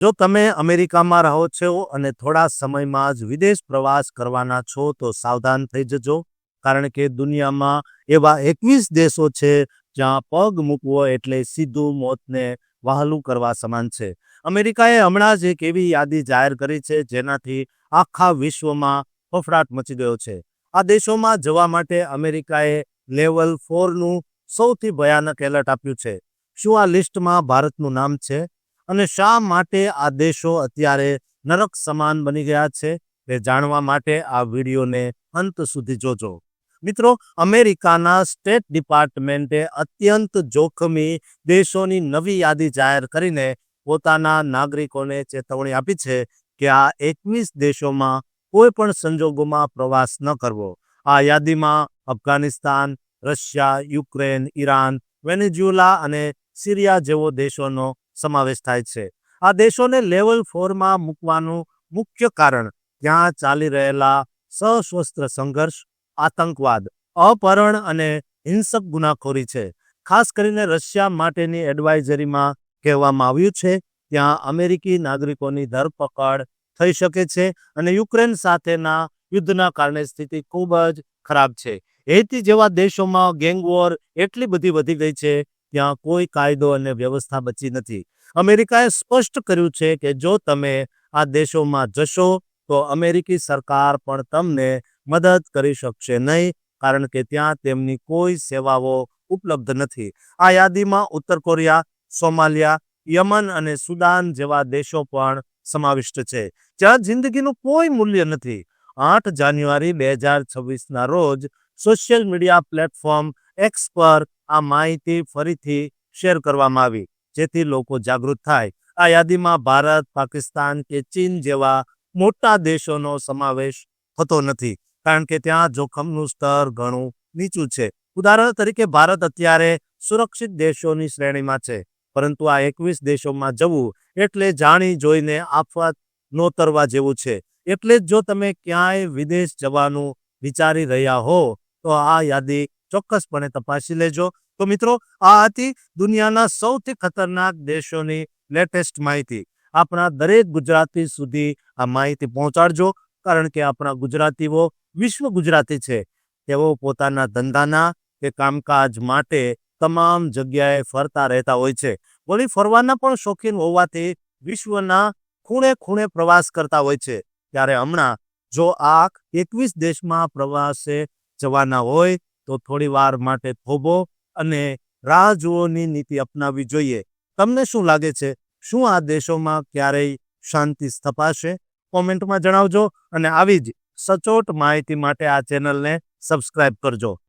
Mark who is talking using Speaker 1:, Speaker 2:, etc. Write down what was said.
Speaker 1: જો તમે અમેરિકામાં રહો છો અને થોડા સમયમાં જ વિદેશ પ્રવાસ કરવાના છો, તો સાવધાન થઈ જજો. કારણ કે દુનિયામાં એવા એકવીસ દેશો છે જ્યાં પગ મૂકવો એટલે સીધું મોતને વહાલું કરવા સમાન છે. અમેરિકાએ હમણાં જ એક એવી યાદી જાહેર કરી છે, જેનાથી આખા વિશ્વમાં ફફડાટ મચી ગયો છે. આ દેશોમાં જવા માટે અમેરિકાએ લેવલ ફોરનું સૌથી ભયાનક એલર્ટ આપ્યું છે. શું આ લિસ્ટમાં ભારતનું નામ છે? અને શા માટે આ દેશો અત્યારે નરક સમાન બની ગયા છે તે જાણવા માટે આ વિડીયોને અંત સુધી જોજો. મિત્રો, અમેરિકાના સ્ટેટ ડિપાર્ટમેન્ટે અત્યંત જોખમી દેશોની નવી યાદી જાહેર કરીને પોતાના નાગરિકોને ચેતવણી આપી છે કે આ એકવીસ દેશોમાં કોઈ પણ સંજોગોમાં પ્રવાસ ન કરવો. આ યાદીમાં Afghanistan, Russia, Ukraine, Iran Venezuela અને સિરિયા જેવો દેશોનો સમાવેશ થાય છે. આ દેશોને લેવલ ફોરમાં મૂકવાનું મુખ્ય કારણ ત્યાં ચાલી રહેલા સશસ્ત્ર સંઘર્ષ, આતંકવાદ, અપહરણ અને હિંસક ગુનાખોરી છે. ખાસ કરીને રશિયા માટેની એડવાઇઝરીમાં કહેવામાં આવ્યું છે, ત્યાં અમેરિકી નાગરિકોની ધરપકડ થઈ શકે છે અને યુક્રેન સાથેના યુદ્ધના કારણે સ્થિતિ ખૂબ જ ખરાબ છે. હેતી જેવા દેશોમાં ગેંગ વોર એટલી બધી વધી ગઈ છે ત્યાં કોઈ કાયદો અને વ્યવસ્થા બચી નથી. અમેરિકાએ સ્પષ્ટ કર્યું છે કે જો તમે આ દેશોમાં જશો, તો અમેરિકી સરકાર પણ તમને મદદ કરી શકશે નહીં, કારણ કે ત્યાં તેમની કોઈ સેવાઓ ઉપલબ્ધ નથી. આ યાદીમાં ઉત્તર કોરિયા, સોમાલિયા, યમન અને સુદાન જેવા દેશો પણ સમાવિષ્ટ છે, જ્યાં જિંદગીનું કોઈ મૂલ્ય નથી. આઠ જાન્યુઆરી બે હજાર છવ્વીસના રોજ સોશિયલ મીડિયા પ્લેટફોર્મ એક્સ પર આ માહિતી ફરીથી શેર કરવામાં આવી, જેથી લોકો જાગૃત થાય. આ યાદીમાં ભારત, પાકિસ્તાન કે ચીન જેવા મોટા દેશોનો સમાવેશ થતો નથી, કારણ કે ત્યાં જોખમનું સ્તર ઘણું નીચું છે. ઉદાહરણ તરીકે, ભારત અત્યારે સુરક્ષિત દેશોની શ્રેણીમાં છે, પરંતુ આ એકવીસ દેશોમાં જવું એટલે જાણી જોઈને આફત નોતરવા જેવું છે. એટલે જ જો તમે ક્યાંય વિદેશ જવાનું વિચારી રહ્યા હો તો આ યાદી ચોક્કસપણે તપાસી લેજો. તો મિત્રો, આ હતી દુનિયાના સૌથી ખતરનાક દેશોની લેટેસ્ટ માહિતી. આપણા દરેક ગુજરાતી સુધી આ માહિતી પહોંચાડજો, કારણ કે આપણા ગુજરાતીઓ વિશ્વ ગુજરાતી છે. તેઓ પોતાના ધંધાના કે કામકાજ માટે તમામ જગ્યાએ ફરતા રહેતા હોય છે. વળી ફરવાના પણ શોખીન હોવાથી વિશ્વના ખૂણે ખૂણે પ્રવાસ કરતા હોય છે. ત્યારે હમણાં જો આ એકવીસ દેશમાં પ્રવાસે જવાના હોય તો થોડી વાર માટે થોભો અને રાહ જુઓની નીતિ અપનાવવી જોઈએ. તમને શું લાગે છે? શું આ દેશોમાં ક્યારેય શાંતિ સ્થપાશે? કોમેન્ટમાં જણાવજો અને આવી જ સચોટ માહિતી માટે આ ચેનલને સબસ્ક્રાઇબ કરજો.